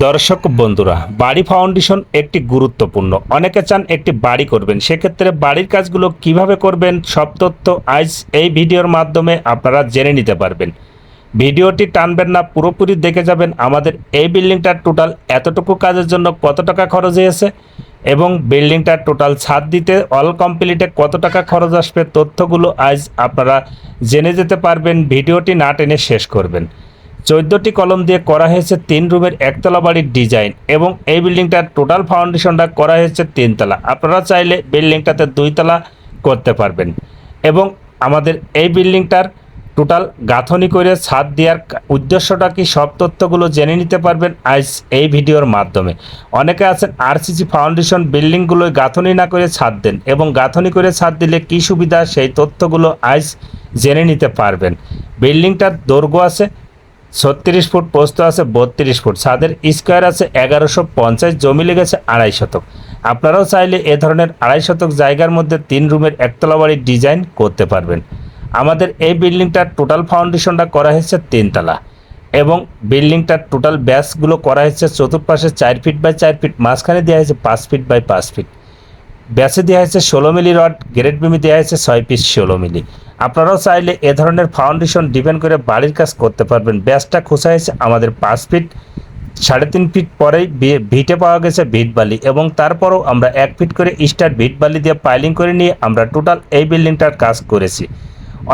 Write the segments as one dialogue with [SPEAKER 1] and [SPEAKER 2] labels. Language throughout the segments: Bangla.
[SPEAKER 1] দর্শক বন্ধুরা, বাড়ি ফাউন্ডেশন একটি গুরুত্বপূর্ণ। অনেকে চান একটি বাড়ি করবেন। সেক্ষেত্রে বাড়ির কাজগুলো কীভাবে করবেন, সব তথ্য আজ এই ভিডিওর মাধ্যমে আপনারা জেনে নিতে পারবেন। ভিডিওটি টানবেন না, পুরোপুরি দেখে যাবেন আমাদের এই বিল্ডিংটার টোটাল এতটুকু কাজের জন্য কত টাকা খরচ হয়েছে এবং বিল্ডিংটার টোটাল ছাদ দিতে অল কমপ্লিটে কত টাকা খরচ আসবে, তথ্যগুলো আজ আপনারা জেনে যেতে পারবেন। ভিডিওটি না টেনে শেষ করবেন। চোদ্দোটি কলম দিয়ে করা হয়েছে তিন রুমের একতলা বাড়ির ডিজাইন এবং এই বিল্ডিংটার টোটাল ফাউন্ডেশনটা করা হয়েছে তিনতলা। আপনারা চাইলে বিল্ডিংটাতে দুইতলা করতে পারবেন এবং আমাদের এই বিল্ডিংটার টোটাল গাঁথনি করে ছাদ দেওয়ার উদ্দেশ্যটা কি সব তথ্যগুলো জেনে নিতে পারবেন আজ এই ভিডিওর মাধ্যমে। অনেকে আছেন আরসিসি ফাউন্ডেশন বিল্ডিংগুলোয় গাঁথনি না করে ছাদ দেন এবং গাঁথনি করে ছাদ দিলে কী সুবিধা সেই তথ্যগুলো আজ জেনে নিতে পারবেন। বিল্ডিংটার দৈর্ঘ্য আছে ছত্রিশ ফুট পোস্ত আছে, বত্রিশ ফুট। ছাদের স্কোয়ার আছে এগারোশো পঞ্চাশ, জমি লেগেছে আড়াই শতক। আপনারাও চাইলে এ ধরনের আড়াই শতক জায়গার মধ্যে তিন রুমের একতলা বাড়ির ডিজাইন করতে পারবেন। আমাদের এই বিল্ডিংটার টোটাল ফাউন্ডেশনটা করা হয়েছে তিনতলা এবং বিল্ডিংটার টোটাল ব্যাসগুলো করা হয়েছে চতুর্পাশে চার ফিট বাই চার ফিট, মাঝখানে দেওয়া হয়েছে পাঁচ ফিট বাই পাঁচ ফিট। ব্যাসে দেওয়া হয়েছে ষোলো মিলি রড গ্রেড বিমি দেওয়া হয়েছে ছয় পিস ষোলো মিলি। আপনারাও চাইলে এ ধরনের ফাউন্ডেশন ডিপেন্ড করে বাড়ির কাজ করতে পারবেন। ব্যাসটা খোঁচা হয়েছে আমাদের পাঁচ ফিট, সাড়ে তিন ফিট পরেই ভিটে পাওয়া গেছে ভিট বালি এবং তারপরও আমরা এক ফিট করে স্টার ভিট বালি দিয়ে পাইলিং করে নিয়ে আমরা টোটাল এই বিল্ডিংটার কাজ করেছি।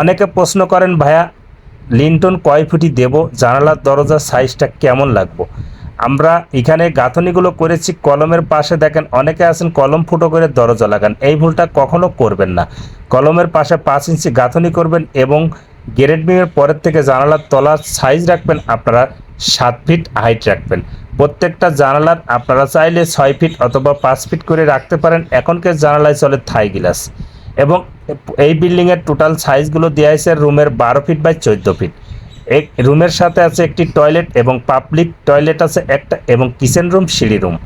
[SPEAKER 1] অনেকে প্রশ্ন করেন ভায়া লিন্টন কয় ফুটি দেব? জানালার দরজার সাইজটা কেমন লাগবো? আমরা এখানে গাঁথনিগুলো করেছি, কলমের পাশে দেখেন অনেকে আছেন, কলম ফুটো করে দরজা লাগান। এই ভুলটা কখনো করবেন না। কলমের পাশে পাঁচ ইঞ্চি গাঁথনি করবেন এবং গ্রেড বিমের পরের থেকে জানালার তলার সাইজ রাখবেন, আপনারা সাত ফিট হাইট রাখবেন। প্রত্যেকটা জানালার আপনারা চাইলে ছয় ফিট অথবা পাঁচ ফিট করে রাখতে পারেন। এখনকার জানালায় চলে থাই গ্লাস। এবং এই বিল্ডিংয়ের টোটাল সাইজগুলো দেওয়া হয়েছে রুমের বারো ফিট বাই চোদ্দ ফিট এই রুমের সাথে আছে একটি টয়লেট এবং পাবলিক টয়লেট আছে একটা এবং কিচেন রুম, সিঁড়ি রুম।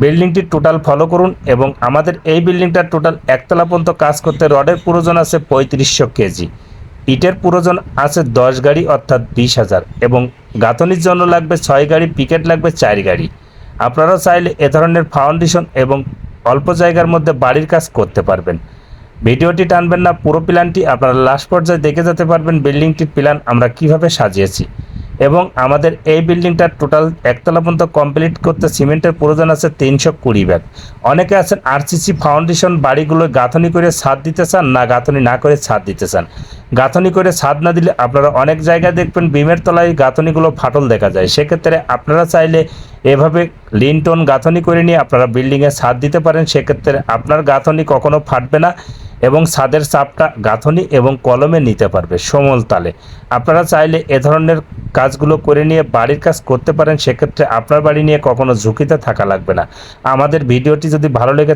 [SPEAKER 1] বিল্ডিংটি টোটাল ফলো করুন এবং আমাদের এই বিল্ডিংটার টোটাল একতলা পর্যন্ত কাজ করতে রডের প্রয়োজন আছে পঁয়ত্রিশশো কেজি। ইটের প্রয়োজন আছে দশ গাড়ি অর্থাৎ বিশ হাজার এবং গাঁথনির জন্য লাগবে ছয় গাড়ি, পিকেট লাগবে চার গাড়ি। আপনারাও চাইলে এ ধরনের ফাউন্ডেশন এবং অল্প জায়গার মধ্যে বাড়ির কাজ করতে পারবেন। ভিডিওটি টানবেন না, পুরো প্ল্যানটি আপনারা লাস্ট পর্যায়ে দেখে যেতে পারবেন বিল্ডিংটির প্ল্যান আমরা কীভাবে সাজিয়েছি। এবং আমাদের এই বিল্ডিংটার টোটাল একতলা পর্যন্ত কমপ্লিট করতে সিমেন্টের প্রয়োজন আছে তিনশো কুড়ি ব্যাগ। অনেকে আছেন আরসিসি ফাউন্ডেশন বাড়িগুলো গাঁথনি করে ছাদ দিতে চান, না গাঁথনি না করে ছাদ দিতে চান। গাঁথনি করে ছাদ না দিলে আপনারা অনেক জায়গায় দেখবেন বিমের তলায় গাঁথনিগুলো ফাটল দেখা যায়। সেক্ষেত্রে আপনারা চাইলে এভাবে লিনটন গাঁথনি করে নিয়ে আপনারা বিল্ডিংয়ে ছাদ দিতে পারেন। সেক্ষেত্রে আপনার গাঁথনি কখনো ফাটবে না। এবং ছাদের চাপটা গাঁথনি এবং কলমে নিতে পারবে সমল তালে। আপনারা চাইলে এ ধরনের কাজগুলো করে নিয়ে বাড়ির কাজ করতে পারেন, সেক্ষেত্রে আপনার বাড়ি নিয়ে কখনো ঝুঁকিতে থাকা লাগবে না। আমাদের ভিডিওটি যদি ভালো লেগে